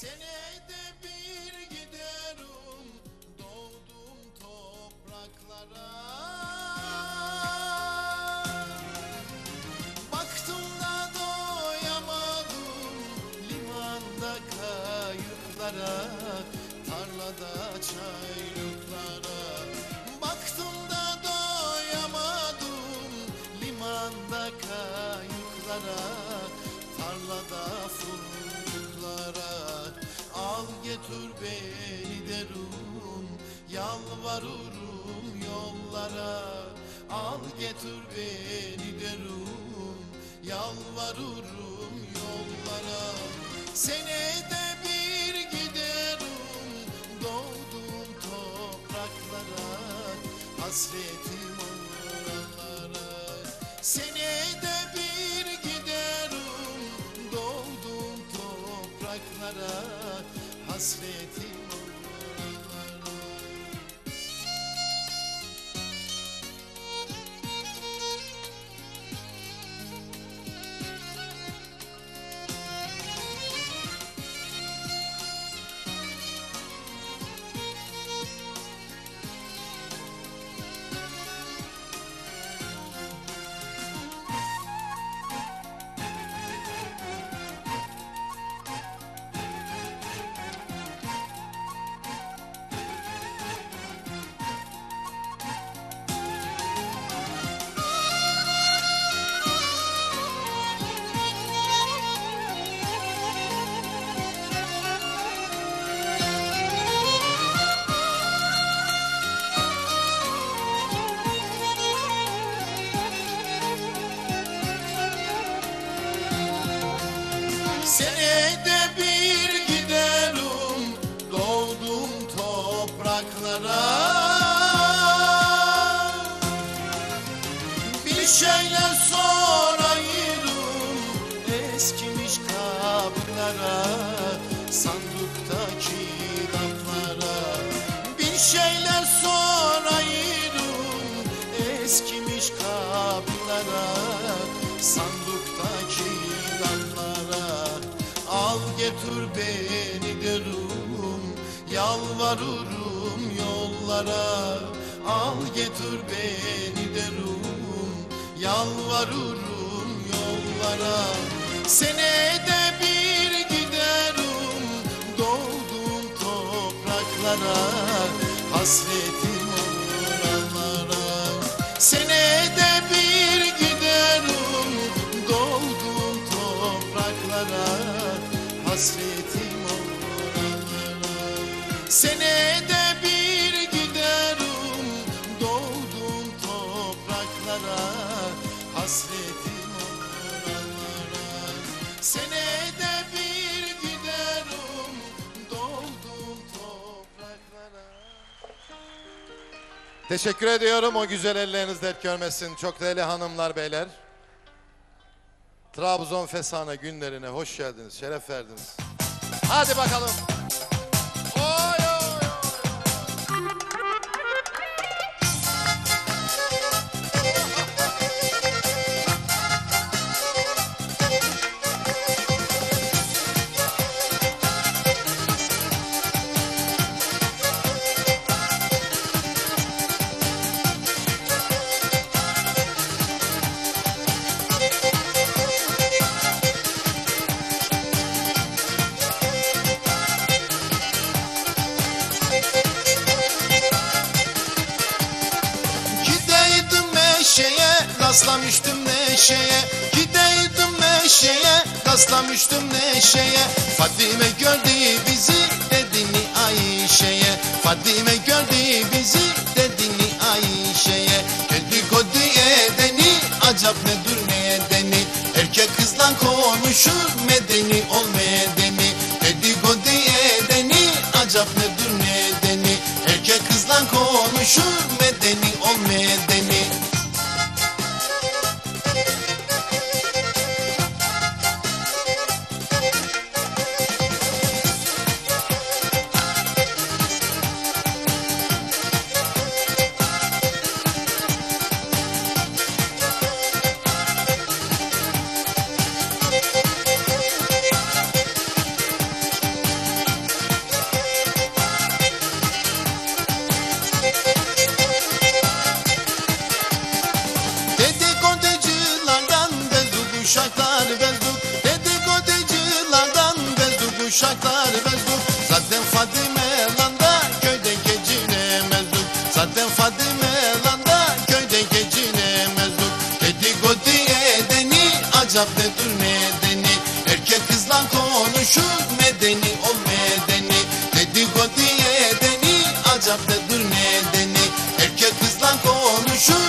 Senede bir giderim doğdum topraklara. Baktım da doyamadım limanda kayıklara Tarlada çaylaklara Getir beni derim Yalvarırım yollara Al getir beni derim Yalvarırım yollara Senede bir giderim Doğdum topraklara Hasretim oralara Senede bir giderim Doğdum topraklara Hasretim Senede bir giderim doğdum topraklara. Bir şeyler sorayım eskimiş kabirlere Sanduktaki Getir beni derim Yalvarırım yollara. Al getir beni derim Yalvarırım yollara. Senede bir giderim Doğdum topraklara. Hasretim Senede bir giderim Doğdum topraklara Hasretim oralara Senede bir giderim Doğdum topraklara Teşekkür ediyorum. O güzel elleriniz dert görmesin. Çok değerli hanımlar, beyler. Trabzon Fesane günlerine hoş geldiniz, şeref verdiniz. Hadi bakalım. Rastlamıştım neşeye Gideydim meşeye, rastlamıştım neşeye. Fadime gördü bizi, dedini Ayşe'ye? Fadime gördü bizi, nedir medeni. Erkek kızla konuşur medeni ol medeni. Dedikodu edeni acap nedir medeni. Erkek kızla konuşur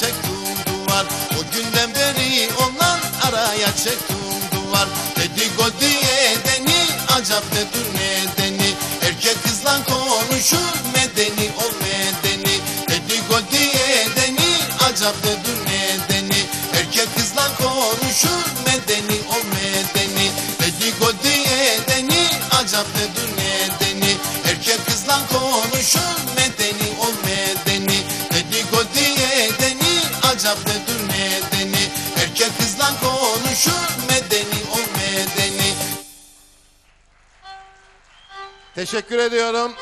çektim duvar. O günden beri ondan araya çektim duvar. Dedikodu edeni acap nedir nedeni. Erkek kızla konuşur medeni ol medeni. Dedikodu edeni acap nedir Teşekkür ediyorum.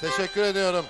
Teşekkür ediyorum.